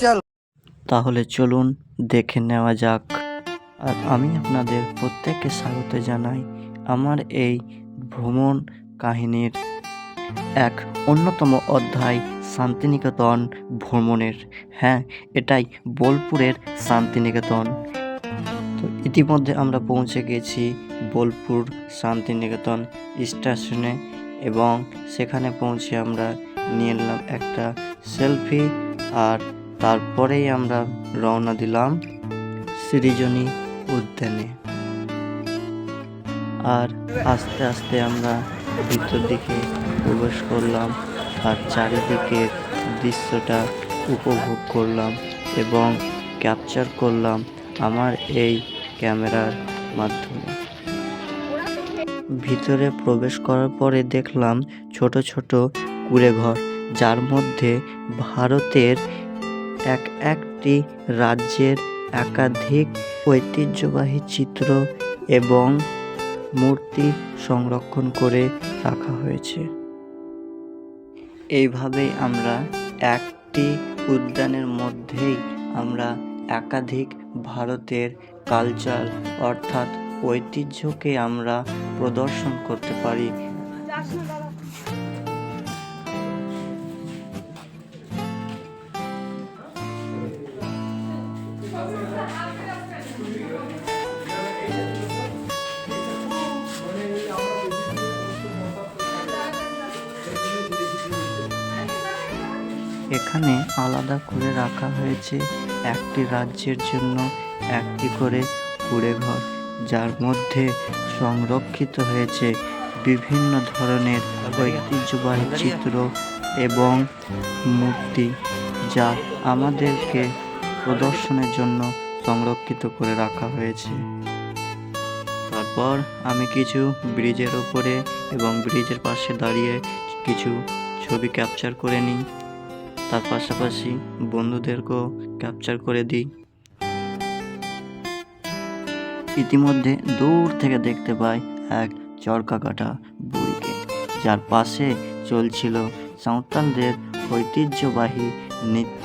चल তাহলে চলুন দেখে নেওয়া যাক। আর আমি আপনাদের প্রত্যেককে স্বাগত জানাই আমার এই ভ্রমণ কাহিনীর এক অন্যতম অধ্যায়, শান্তিনিকেতন ভ্রমণের। হ্যাঁ এটাই বোলপুরের শান্তিনিকেতন। তো ইতিমধ্যে আমরা পৌঁছে গেছি বোলপুর শান্তিনিকেতন স্টেশনে এবং সেখানে পৌঁছে আমরা নিয়ে নিলাম একটা সেলফি আর তারপরেই আমরা রওনা দিলাম সৃজনী উদ্যানে। আর আস্তে আস্তে আমরা ভিতর দিকে প্রবেশ করলাম আর চারিদিকের দৃশ্যটা উপভোগ করলাম এবং ক্যাপচার করলাম আমার এই ক্যামেরার মাধ্যমে। ভিতরে প্রবেশ করার পরে দেখলাম ছোট ছোট কুড়ে ঘর যার মধ্যে ভারতের এক একটি রাজ্যের একাধিক ঐতিহ্যবাহী চিত্র এবং মূর্তি সংরক্ষণ করে রাখা হয়েছে। এইভাবেই আমরা একটি উদ্যানের মধ্যেই আমরা একাধিক ভারতের কালচার অর্থাৎ ঐতিহ্যকে আমরা প্রদর্শন করতে পারি এখানে আলাদা করে রাখা হয়েছে একটি রাজ্যের জন্য একটি করে কুড়ে ঘর, যার মধ্যে সংরক্ষিত হয়েছে বিভিন্ন ধরনের ঐতিহ্যবাহী চিত্র এবং মূর্তি, যা আমাদেরকে প্রদর্শনের জন্য সংরক্ষিত করে রাখা হয়েছে। তারপর আমি কিছু ব্রিজের ওপরে এবং ব্রিজের পাশে দাঁড়িয়ে কিছু ছবি ক্যাপচার করে নিই। তার পাশাপাশি বন্ধুদেরকেও ক্যাপচার করে দিই ইতিমধ্যে দূর থেকে দেখতে পাই এক চরকা কাটা বুড়িকে, যার পাশে চলছিল সাঁওতালদের ঐতিহ্যবাহী নৃত্য,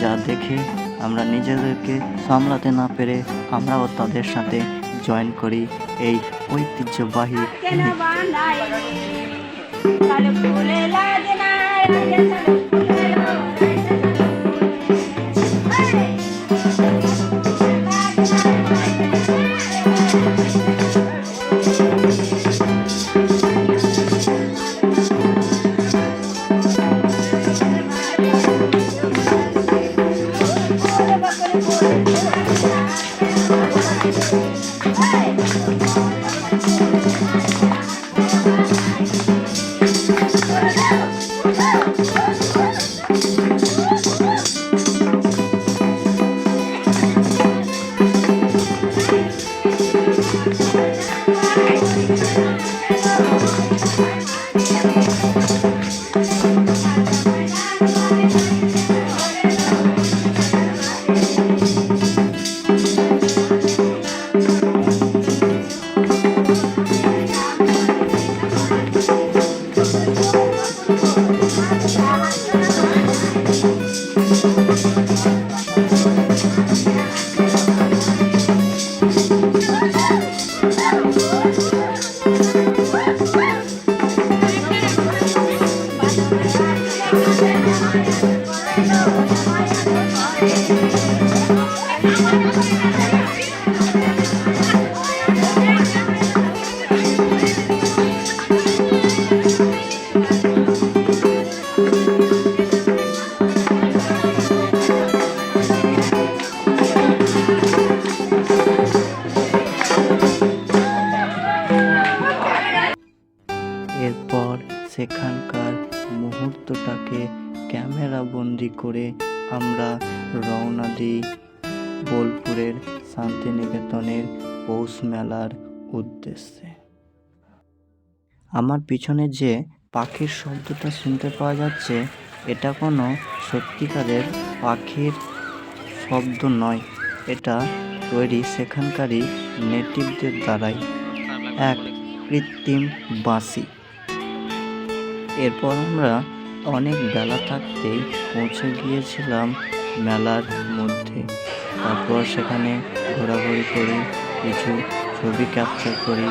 যা দেখে আমরা নিজেদেরকে সামলাতে না পেরে আমরাও তাদের সাথে জয়েন করি এই ঐতিহ্যবাহী নৃত্য। এরপর সেখানকার মুহূর্তটাকে ক্যামেরা বন্দি করে আমরা রওনা দিই বোলপুরের শান্তিনিকেতনের পৌষ মেলার উদ্দেশ্যে। আমার পিছনে যে পাখির শব্দটা শুনতে পাওয়া যাচ্ছে, এটা কোনো সত্যিকারের পাখির শব্দ নয়। এটা তৈরি সেখানকারই নেটিভদের দ্বারাই। এক কৃত্রিম বাঁশি। এরপর আমরা অনেক বেলা থাকতেই পৌঁছে গিয়েছিলাম মেলার মধ্যে। তারপর সেখানে ঘোরাঘুরি করি, কিছু ছবি ক্যাপচার করি।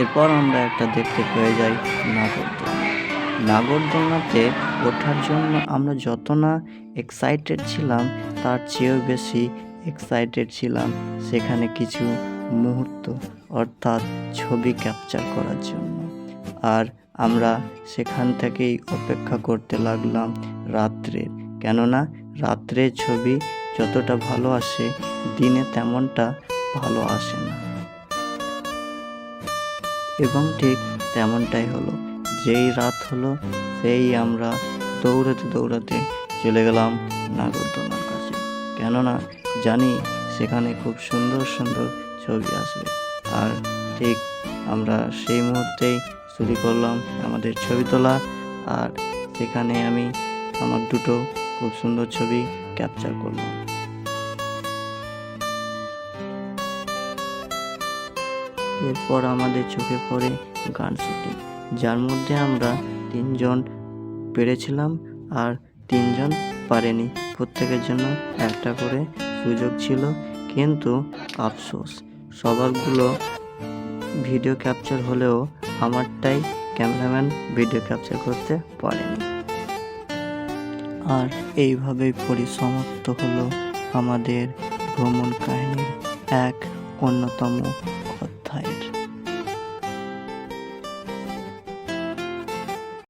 এরপর আমরা একটা দেখতে পেয়ে যাই নাগরদোলনা। নাগরদোলনাতে ওঠার জন্য আমরা যত না এক্সাইটেড ছিলাম, তার চেয়েও বেশি এক্সাইটেড ছিলাম সেখানে কিছু মুহূর্ত, অর্থাৎ ছবি ক্যাপচার করার জন্য। আর আমরা সেখান থেকেই অপেক্ষা করতে লাগলাম রাত্রের কেননা রাত্রের ছবি যতটা ভালো আসে, দিনে তেমনটা ভালো আসে না। এবং ঠিক তেমনটাই হলো। যেই রাত হলো, সেই আমরা দৌড়াতে দৌড়াতে চলে গেলাম নাগরদোলার কাছে। কেননা জানি সেখানে খুব সুন্দর সুন্দর ছবি আসবে। আর ঠিক আমরা সেই মুহূর্তেই শুরু করলাম, আমাদের ছবি তোলা, আর সেখানে আমি আমার দুটো খুব সুন্দর ছবি ক্যাপচার করলাম। এরপর আমাদের চোখে পড়ে গান শুটিং, যার মধ্যে আমরা তিনজন পেরেছিলাম আর তিনজন পারেনি। প্রত্যেকের জন্য একটা করে সুযোগ ছিল, কিন্তু আফসোস, সবারগুলো ভিডিও ক্যাপচার হলেও আমারটাই ক্যামেরাম্যান ভিডিও ক্যাপচার করতে পারেনি। আর এইভাবেই পরিসমাপ্ত হলো আমাদের ভ্রমণ কাহিনীর এক অন্যতম